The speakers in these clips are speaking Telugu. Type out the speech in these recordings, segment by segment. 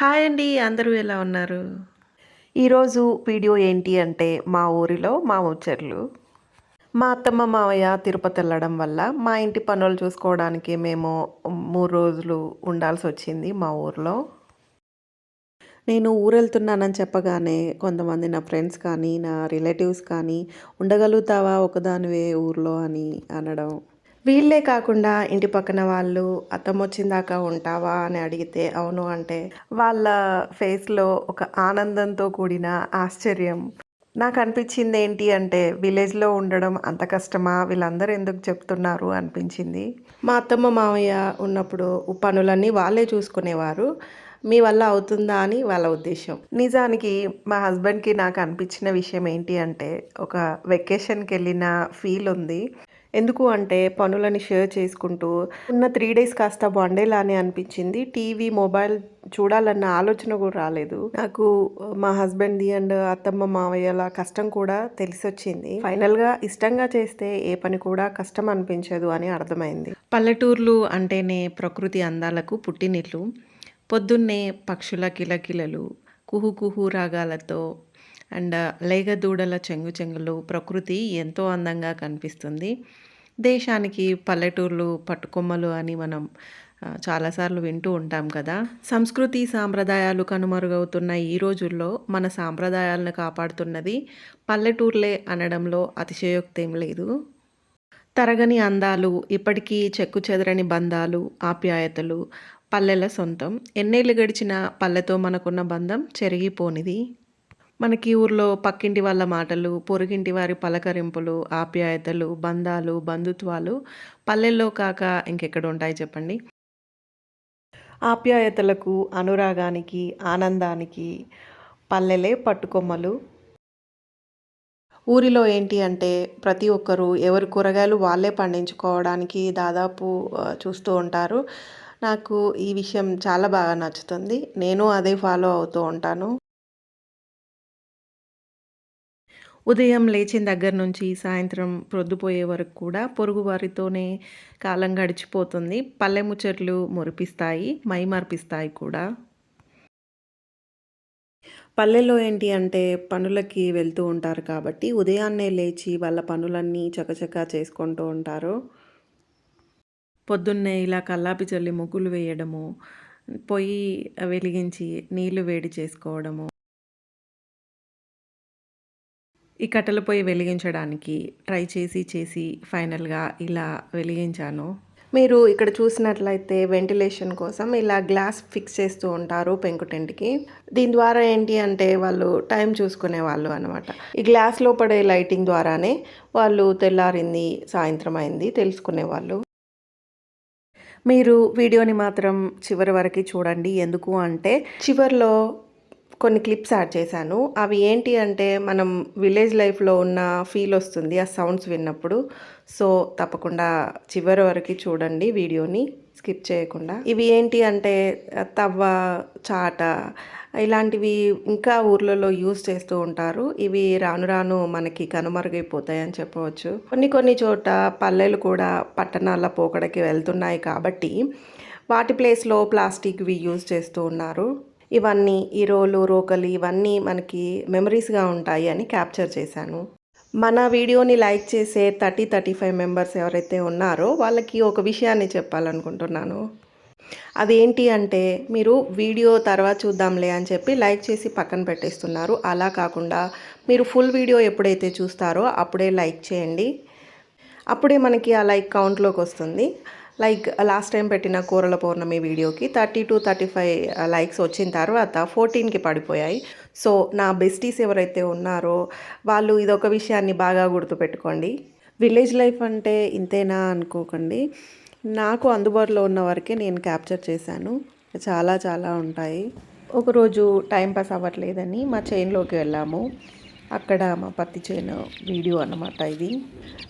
హాయ్ అండి అందరూ ఎలా ఉన్నారు? ఈరోజు వీడియో ఏంటి అంటే మా ఊరిలో మా ముచ్చర్లు మా అత్తమ్మ మావయ్య తిరుపతి వెళ్ళడం వల్ల మా ఇంటి పనులు చూసుకోవడానికి మేము మూడు రోజులు ఉండాల్సి వచ్చింది మా ఊరిలో. నేను ఊరెళ్తున్నానని చెప్పగానే కొంతమంది నా ఫ్రెండ్స్ కానీ నా రిలేటివ్స్ కానీ ఉండగలుగుతావా ఒకదానివే ఊర్లో అని అనడం వీళ్ళే కాకుండా ఇంటి పక్కన వాళ్ళు అత్తమ్మ వచ్చిందాకా ఉంటావా? అని అడిగితే అవును అంటే వాళ్ళ ఫేస్లో ఒక ఆనందంతో కూడిన ఆశ్చర్యం. నాకు అనిపించింది ఏంటి అంటే విలేజ్లో ఉండడం అంత కష్టమా? వీళ్ళందరూ ఎందుకు చెప్తున్నారు? అనిపించింది. మా అత్తమ్మ మామయ్య ఉన్నప్పుడు పనులన్నీ వాళ్ళే చూసుకునేవారు. మీ వల్ల అవుతుందా అని వాళ్ళ ఉద్దేశం. నిజానికి మా హస్బెండ్కి నాకు అనిపించిన విషయం ఏంటి అంటే ఒక వెకేషన్కి వెళ్ళిన ఫీల్ ఉంది. ఎందుకు అంటే పనులని షేర్ చేసుకుంటూ ఉన్న త్రీ డేస్ కాస్త బాండేలానే అనిపించింది. టీవీ మొబైల్ చూడాలన్న ఆలోచన కూడా రాలేదు. నాకు మా హస్బెండ్ది అండ్ అత్తమ్మ మావయ్యల కష్టం కూడా తెలిసి వచ్చింది ఫైనల్గా ఇష్టంగా చేస్తే ఏ పని కూడా కష్టం అనిపించదు అని అర్థమైంది. పల్లెటూర్లు అంటేనే ప్రకృతి అందాలకు పుట్టినిట్లు పొద్దున్నే పక్షుల కిలకిలలు కుహు కుహు రాగాలతో అండ్ లేగ దూడల చెంగు చెంగులు ప్రకృతి ఎంతో అందంగా కనిపిస్తుంది. దేశానికి పల్లెటూర్లు పట్టుకొమ్మలు అని మనం చాలాసార్లు వింటూ ఉంటాం కదా. సంస్కృతి సాంప్రదాయాలు కనుమరుగవుతున్న ఈ రోజుల్లో మన సాంప్రదాయాలను కాపాడుతున్నది పల్లెటూర్లే అనడంలో అతిశయోక్తేం లేదు. తరగని అందాలు ఇప్పటికీ చెక్కు చెదరని బంధాలు ఆప్యాయతలు పల్లెల సొంతం. ఎన్నేళ్ళు గడిచిన పల్లెతో మనకున్న బంధం చెరిగిపోనిది. మనకి ఊర్లో పక్కింటి వాళ్ళ మాటలు పొరుగింటి వారి పలకరింపులు ఆప్యాయతలు బంధాలు బంధుత్వాలు పల్లెల్లో కాక ఇంకెక్కడ ఉంటాయి చెప్పండి. ఆప్యాయతలకు అనురాగానికి ఆనందానికి పల్లెలే పట్టుకొమ్మలు. ఊరిలో ఏంటి అంటే ప్రతి ఒక్కరు ఎవరి కూరగాయలు వాళ్ళే పండించుకోవడానికి దాదాపు చూస్తూ ఉంటారు. నాకు ఈ విషయం చాలా బాగా నచ్చుతుంది. నేను అదే ఫాలో అవుతూ ఉంటాను. ఉదయం లేచిన దగ్గర నుంచి సాయంత్రం ప్రొద్దుపోయే వరకు కూడా పొరుగు వారితోనే కాలం గడిచిపోతుంది. పల్లె ముచ్చట్లు మురిపిస్తాయి మైమర్పిస్తాయి కూడా. పల్లెల్లో ఏంటి అంటే పనులకి వెళ్తూ ఉంటారు కాబట్టి ఉదయాన్నే లేచి వాళ్ళ పనులన్నీ చకచకా చేసుకుంటూ ఉంటారు. పొద్దున్నే ఇలా కల్లాపి చల్లి ముగ్గులు వేయడము పొయ్యి వెలిగించి నీళ్ళు వేడి చేసుకోవడము. ఈ కట్టెల పొయ్యి వెలిగించడానికి ట్రై చేసి చేసి ఫైనల్గా ఇలా వెలిగించాను. మీరు ఇక్కడ చూసినట్లయితే వెంటిలేషన్ కోసం ఇలా గ్లాస్ ఫిక్స్ చేస్తూ ఉంటారు పెంకుటెంట్కి. దీని ద్వారా ఏంటి అంటే వాళ్ళు టైం చూసుకునే వాళ్ళు అనమాట ఈ గ్లాస్లో పడే లైటింగ్ ద్వారానే వాళ్ళు తెల్లారింది సాయంత్రం అయింది తెలుసుకునే వాళ్ళు. మీరు వీడియోని మాత్రం చివరి వరకు చూడండి. ఎందుకు అంటే చివరిలో కొన్ని క్లిప్స్ యాడ్ చేశాను. అవి ఏంటి అంటే మనం విలేజ్ లైఫ్లో ఉన్న ఫీల్ వస్తుంది ఆ సౌండ్స్ విన్నప్పుడు. సో తప్పకుండా చివరి వరకు చూడండి వీడియోని స్కిప్ చేయకుండా. ఇవి ఏంటి అంటే తవ్వ చాట ఇలాంటివి ఇంకా ఊర్లలో యూజ్ చేస్తూ ఉంటారు. ఇవి రాను రాను మనకి కనుమరుగైపోతాయి అని చెప్పవచ్చు. కొన్ని కొన్ని చోట పల్లెలు కూడా పట్టణాల పోకడకి వెళ్తున్నాయి కాబట్టి వాటి ప్లేస్లో ప్లాస్టిక్వి యూజ్ చేస్తూ ఉన్నారు. ఇవన్నీ ఈ రోలు రోకలి ఇవన్నీ మనకి మెమరీస్గా ఉంటాయి అని క్యాప్చర్ చేశాను. మన వీడియోని లైక్ చేసే థర్టీ థర్టీ ఫైవ్ మెంబర్స్ ఎవరైతే ఉన్నారో వాళ్ళకి ఒక విషయాన్ని చెప్పాలనుకుంటున్నాను. అదేంటి అంటే మీరు వీడియో తర్వాత చూద్దాంలే అని చెప్పి లైక్ చేసి పక్కన పెట్టేస్తున్నారు. అలా కాకుండా మీరు ఫుల్ వీడియో ఎప్పుడైతే చూస్తారో అప్పుడే లైక్ చేయండి. అప్పుడే మనకి ఆ లైక్ కౌంట్లోకి వస్తుంది. లైక్ లాస్ట్ టైం పెట్టిన కూరల పౌర్ణమి వీడియోకి thirty two thirty five uh, likes వచ్చిన తర్వాత ఫోర్టీన్కి పడిపోయాయి. సో నా బెస్టీస్ ఎవరైతే ఉన్నారో వాళ్ళు ఇదొక విషయాన్ని బాగా గుర్తుపెట్టుకోండి. విలేజ్ లైఫ్ అంటే ఇంతేనా అనుకోకండి. నాకు అందుబాటులో ఉన్న వరకే నేను క్యాప్చర్ చేశాను. చాలా చాలా ఉంటాయి. ఒకరోజు టైం పాస్ అవ్వట్లేదని మా చైన్లోకి వెళ్ళాము. అక్కడ మా పత్తి చేను వీడియో అన్నమాట ఇది.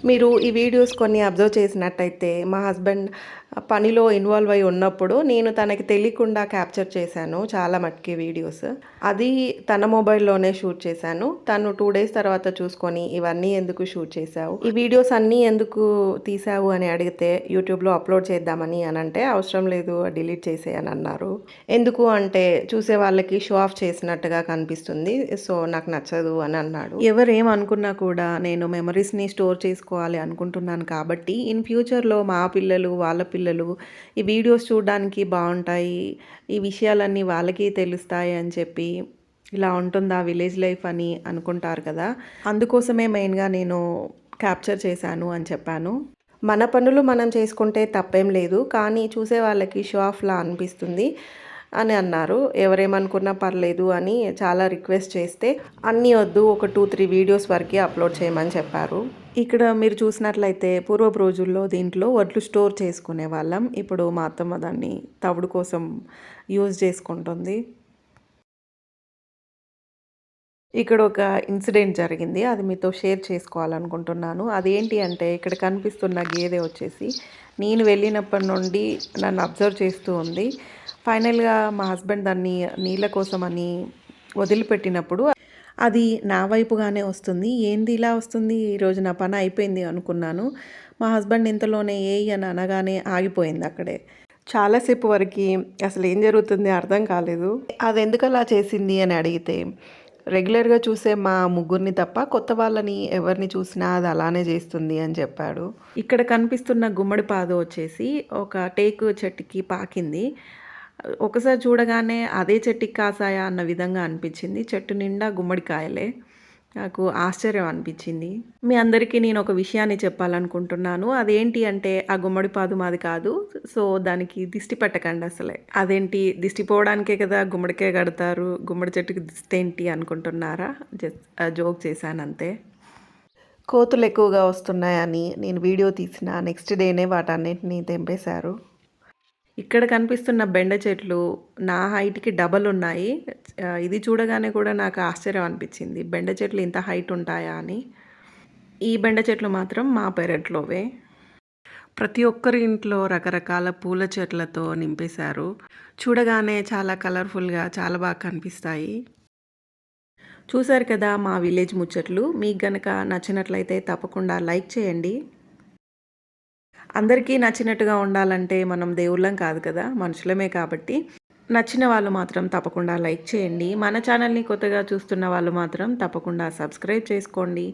మీరు ఈ వీడియోస్ కొన్ని అబ్జర్వ్ చేసినట్టయితే మా హస్బెండ్ పనిలో ఇన్వాల్వ్ అయి ఉన్నప్పుడు నేను తనకి తెలియకుండా క్యాప్చర్ చేశాను చాలా మట్టికి వీడియోస్. అది తన మొబైల్లోనే షూట్ చేశాను. తను టూ డేస్ తర్వాత చూసుకొని ఇవన్నీ ఎందుకు షూట్ చేశావు? ఈ వీడియోస్ అన్నీ ఎందుకు తీసావు అని అడిగితే యూట్యూబ్లో అప్లోడ్ చేద్దామని అని అంటే అవసరం లేదు డిలీట్ చేసే అని అన్నారు. ఎందుకు అంటే చూసే వాళ్ళకి షో ఆఫ్ చేసినట్టుగా కనిపిస్తుంది. సో నాకు నచ్చదు అని అన్నాడు. ఎవరేమనుకున్నా కూడా నేను మెమరీస్ని స్టోర్ చేసుకోవాలి అనుకుంటున్నాను కాబట్టి ఇన్ ఫ్యూచర్లో మా పిల్లలు వాళ్ళ పిల్లలు ఈ వీడియోస్ చూడడానికి బాగుంటాయి ఈ విషయాలన్నీ వాళ్ళకి తెలుస్తాయి అని చెప్పి ఇలా ఉంటుందా విలేజ్ లైఫ్ అని అనుకుంటారు కదా. అందుకోసమే మెయిన్గా నేను క్యాప్చర్ చేశాను అని చెప్పాను. మన పనులు మనం చేసుకుంటే తప్పేం లేదు కానీ చూసే వాళ్ళకి షో ఆఫ్లా అనిపిస్తుంది. అని అన్నారు. ఎవరేమనుకున్నా పర్లేదు అని చాలా రిక్వెస్ట్ చేస్తే అన్నీ వద్దు ఒక టూ త్రీ వీడియోస్ వరకు అప్లోడ్ చేయమని చెప్పారు. ఇక్కడ మీరు చూసినట్లయితే పూర్వపు రోజుల్లో దీంట్లో వడ్లు స్టోర్ చేసుకునే వాళ్ళం. ఇప్పుడు మా అత్తమ్మ దాన్ని తవుడు కోసం యూజ్ చేసుకుంటుంది. ఇక్కడ ఒక ఇన్సిడెంట్ జరిగింది. అది మీతో షేర్ చేసుకోవాలనుకుంటున్నాను. అదేంటి అంటే ఇక్కడ కనిపిస్తున్న గేదె వచ్చేసి నేను వెళ్ళినప్పటి నుండి నన్ను అబ్జర్వ్ చేస్తూ ఉంది. ఫైనల్గా మా హస్బెండ్ దాన్ని నీళ్ళ కోసమని వదిలిపెట్టినప్పుడు అది నా వైపుగానే వస్తుంది. ఏంది ఇలా వస్తుంది? ఈరోజు నా పని అయిపోయింది అనుకున్నాను. మా హస్బెండ్ ఇంతలోనే ఏ అని అనగానే ఆగిపోయింది అక్కడే. చాలాసేపు వరకు అసలు ఏం జరుగుతుంది అర్థం కాలేదు. అది ఎందుకు అలా చేసింది? అని అడిగితే రెగ్యులర్గా చూసే మా ముగ్గురిని తప్ప కొత్త వాళ్ళని ఎవరిని చూసినా అది అలానే చేస్తుంది అని చెప్పాడు. ఇక్కడ కనిపిస్తున్న గుమ్మడి పాదు వచ్చేసి ఒక టేకు చెట్టుకి పాకింది. ఒకసారి చూడగానే అదే చెట్టుకి కాసాయా అన్న విధంగా అనిపించింది. చెట్టు నిండా గుమ్మడికాయలే. నాకు ఆశ్చర్యం అనిపించింది. మీ అందరికీ నేను ఒక విషయాన్ని చెప్పాలనుకుంటున్నాను. అదేంటి అంటే ఆ గుమ్మడి పాదు మాది కాదు. సో దానికి దిష్టి పెట్టకండి అసలే. అదేంటి? దిష్టి పోవడానికే కదా గుమ్మడికాయ కడతారు. గుమ్మడి చెట్టుకి దిష్టి ఏంటి అనుకుంటున్నారా? జస్ట్ జోక్ చేశాను అంతే కోతులు ఎక్కువగా వస్తున్నాయని నేను వీడియో తీసిన నెక్స్ట్ డేనే వాటన్నిటిని తెంపేశారు. ఇక్కడ కనిపిస్తున్న బెండ చెట్లు నా హైట్కి డబల్ ఉన్నాయి. ఇది చూడగానే కూడా నాకు ఆశ్చర్యం అనిపించింది. బెండ చెట్లు ఇంత హైట్ ఉంటాయా అని. ఈ బెండ చెట్లు మాత్రం మా పెరట్లోవే. ప్రతి ఒక్కరి ఇంట్లో రకరకాల పూల చెట్లతో నింపేశారు. చూడగానే చాలా కలర్ఫుల్గా చాలా బాగా కనిపిస్తాయి. చూశారు కదా మా విలేజ్ ముచ్చట్లు. మీకు గనక నచ్చినట్లయితే తప్పకుండా లైక్ చేయండి. అందరికీ నచ్చినట్టుగా ఉండాలంటే మనం దేవుళ్ళం కాదు కదా మనుషులమే కాబట్టి. నచ్చిన వాళ్ళు మాత్రం తప్పకుండా లైక్ చేయండి. మన ఛానల్ని కొత్తగా చూస్తున్న వాళ్ళు మాత్రం తప్పకుండా సబ్స్క్రైబ్ చేసుకోండి.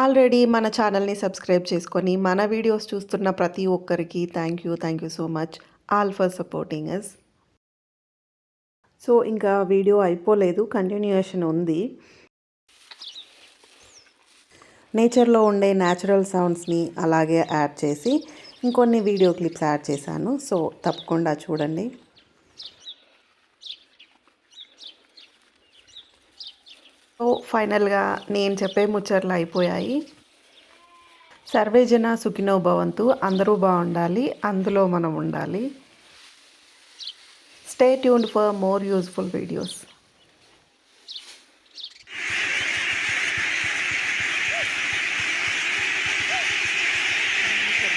ఆల్రెడీ మన ఛానల్ని సబ్స్క్రైబ్ చేసుకొని మన వీడియోస్ చూస్తున్న ప్రతి ఒక్కరికి thank you thank you so much all for supporting us so ఇంకా వీడియో అయిపోలేదు కంటిన్యూషన్ ఉంది. నేచర్లో ఉండే న్యాచురల్ సౌండ్స్ని అలాగే యాడ్ చేసి ఇంకొన్ని వీడియో క్లిప్స్ యాడ్ చేశాను. సో తప్పకుండా చూడండి. సో ఫైనల్గా నేను చెప్పే ముచ్చట్లు అయిపోయాయి. సర్వేజన సుఖినో భవంతు. అందరూ బాగుండాలి. అందులో మనం ఉండాలి. Stay tuned for more useful videos